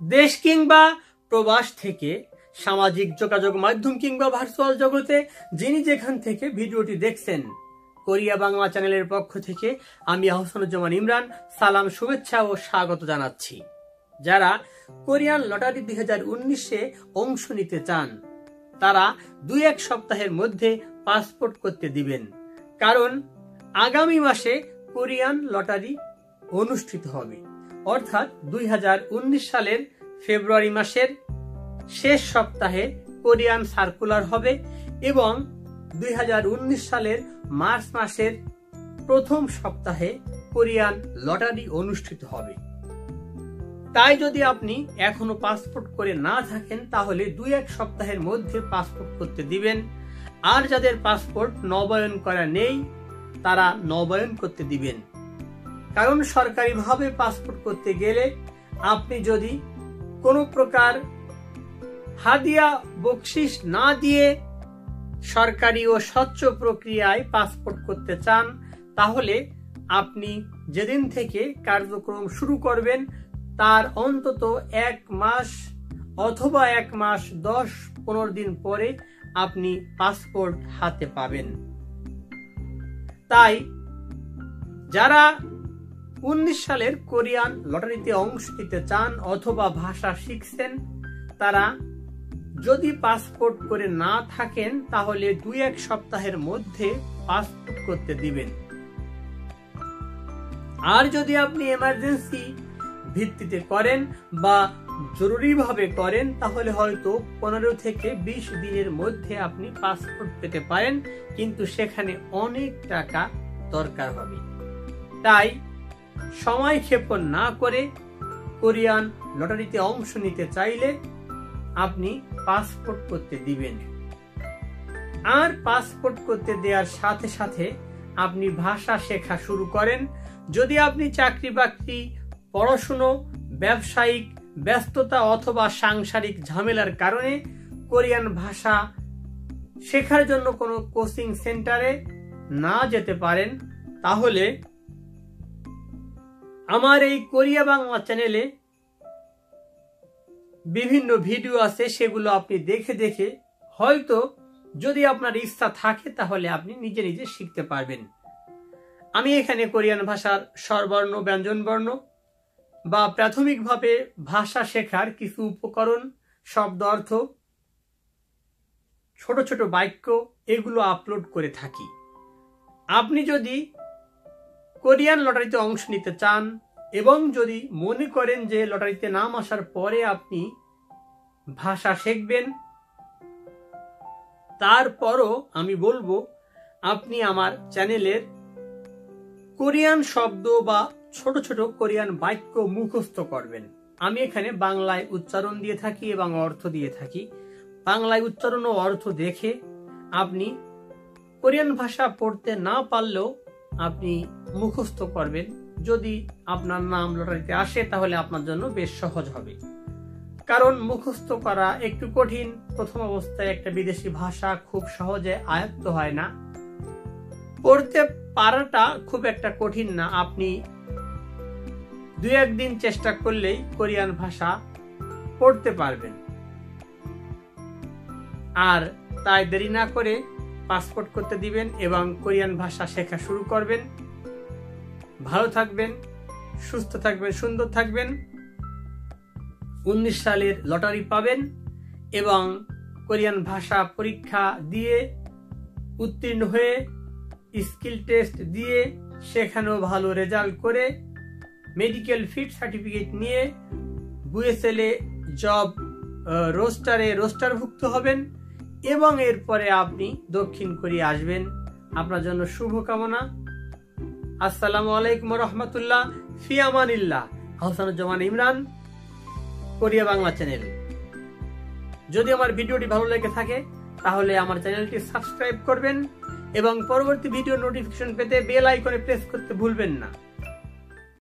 দেশ কিংবা প্রবাস থেকে সামাজিক যোগাযোগ মাধ্যম কিংবা ভার্চুয়াল জগতে যিনি যেখান থেকে ভিডিওটি দেখছেন, কোরিয়া বাংলা চ্যানেলের পক্ষ থেকে আমি আহসানুজ্জামান ইমরান, সালাম, শুভেচ্ছা ও স্বাগত জানাচ্ছি। যারা কোরিয়ান লটারি দুই হাজার উনিশে অংশ নিতে চান, তারা দুই এক সপ্তাহের মধ্যে পাসপোর্ট করতে দিবেন। কারণ আগামী মাসে কোরিয়ান লটারি অনুষ্ঠিত হবে। অর্থাৎ দুই হাজার উনিশ সালের ফেব্রুয়ারি মাসের শেষ সপ্তাহে কোরিয়ান সার্কুলার হবে এবং দুই হাজার উনিশ সালের মার্চ মাসের প্রথম সপ্তাহে কোরিয়ান লটারি অনুষ্ঠিত হবে। তাই যদি আপনি এখনও পাসপোর্ট করে না থাকেন, তাহলে দুই এক সপ্তাহের মধ্যে পাসপোর্ট করতে দিবেন। আর যাদের পাসপোর্ট নবায়ন করা নেই, তারা নবায়ন করতে দিবেন। কারণ সরকারিভাবে পাসপোর্ট করতে গেলে আপনি যদি কোনো প্রকার হাদিয়া বকশিস না দিয়ে সরকারি ও স্বচ্ছ প্রক্রিয়ায় পাসপোর্ট করতে চান, তাহলে আপনি যেদিন থেকে কার্যক্রম শুরু করবেন, তার অন্তত এক মাস অথবা এক মাস দশ পনেরো দিন পরে আপনি পাসপোর্ট হাতে পাবেন। তাই যারা উনিশ সালের কোরিয়ান লটারিতে অংশ নিতে চান অথবা ভাষা শিখছেন, তারা যদি পাসপোর্ট করে না থাকেন, তাহলে দুই এক সপ্তাহের মধ্যে পাসপোর্ট করতে দিবেন। আর যদি আপনি এমার্জেন্সি ভিত্তিতে করেন বা জরুরিভাবে করেন, তাহলে হয়তো পনেরো থেকে বিশ দিনের মধ্যে আপনি পাসপোর্ট পেতে পারেন, কিন্তু সেখানে অনেক টাকা দরকার হবে। তাই সময় ক্ষেপণ না করে কোরিয়ান লটারিতে অংশ নিতে চাইলে আপনি পাসপোর্ট করতে দিবেন। আর পাসপোর্ট করতে দেওয়ার সাথে সাথে আপনি ভাষা শেখা শুরু করেন। যদি আপনি চাকরি বাকরি, পড়াশুনো, ব্যবসায়িক ব্যস্ততা অথবা সাংসারিক ঝামেলার কারণে কোরিয়ান ভাষা শেখার জন্য কোনো কোচিং সেন্টারে না যেতে পারেন, তাহলে আমার এই কোরিয়া বাংলা চ্যানেলে বিভিন্ন ভিডিও আছে, সেগুলো আপনি দেখে দেখে হয়তো যদি আপনার ইচ্ছা থাকে, তাহলে আপনি নিজে নিজে শিখতে পারবেন। আমি এখানে কোরিয়ান ভাষার স্বরবর্ণ, ব্যঞ্জনবর্ণ বা প্রাথমিকভাবে ভাষা শেখার কিছু উপকরণ, শব্দ অর্থ, ছোট ছোট বাক্য, এগুলো আপলোড করে থাকি। আপনি যদি কোরিয়ান লটারিতে অংশ নিতে চান এবং যদি মনে করেন যে লটারিতে নাম আসার পরে আপনি ভাষা শিখবেন, তারপরও আমি বলব, আপনি আমার চ্যানেলের কোরিয়ান শব্দ বা ছোট ছোট কোরিয়ান বাক্য মুখস্থ করবেন। আমি এখানে বাংলায় উচ্চারণ দিয়ে থাকি এবং অর্থ দিয়ে থাকি। বাংলায় উচ্চারণ ও অর্থ দেখে আপনি কোরিয়ান ভাষা পড়তে না পারলেও আপনি মুখস্থ করবেন। যদি আপনার নাম লটারিতে আসে, তাহলে আপনার জন্য বেশ সহজ হবে। কারণ মুখস্থ করা একটু কঠিন। প্রথম অবস্থায় একটা বিদেশি ভাষা খুব সহজে আয়ত্ত হয় না। পড়তে পারাটা খুব একটা কঠিন না। আপনি দুই একদিন চেষ্টা করলেই কোরিয়ান ভাষা পড়তে পারবেন। আর তাই দেরি না করে পাসপোর্ট করতে দিবেন এবং কোরিয়ান ভাষা শেখা শুরু করবেন। ভালো থাকবেন, সুস্থ থাকবেন, সুন্দর থাকবেন। উনিশ সালের লটারি পাবেন এবং কোরিয়ান ভাষা পরীক্ষা দিয়ে উত্তীর্ণ হয়ে, স্কিল টেস্ট দিয়ে সেখানেও ভালো রেজাল্ট করে মেডিকেল ফিট সার্টিফিকেট নিয়ে বুয়েসেলে জব রোস্টারে রোস্টারভুক্ত হবেন। এবং এরপরে আপনি দক্ষিণ কোরিয়া আসবেন। আপনার জন্য শুভকামনা। আসসালামু আলাইকুম রহমতুল্লাহ। ফিয়ামানিল্লাহ হাসানুজ্জামান ইমরান, কোরিয়া বাংলা চ্যানেল। যদি আমার ভিডিওটি ভালো লেগে থাকে, তাহলে আমার চ্যানেলটি সাবস্ক্রাইব করবেন এবং পরবর্তী ভিডিও নোটিফিকেশন পেতে বেল আইকনে প্রেস করতে ভুলবেন না।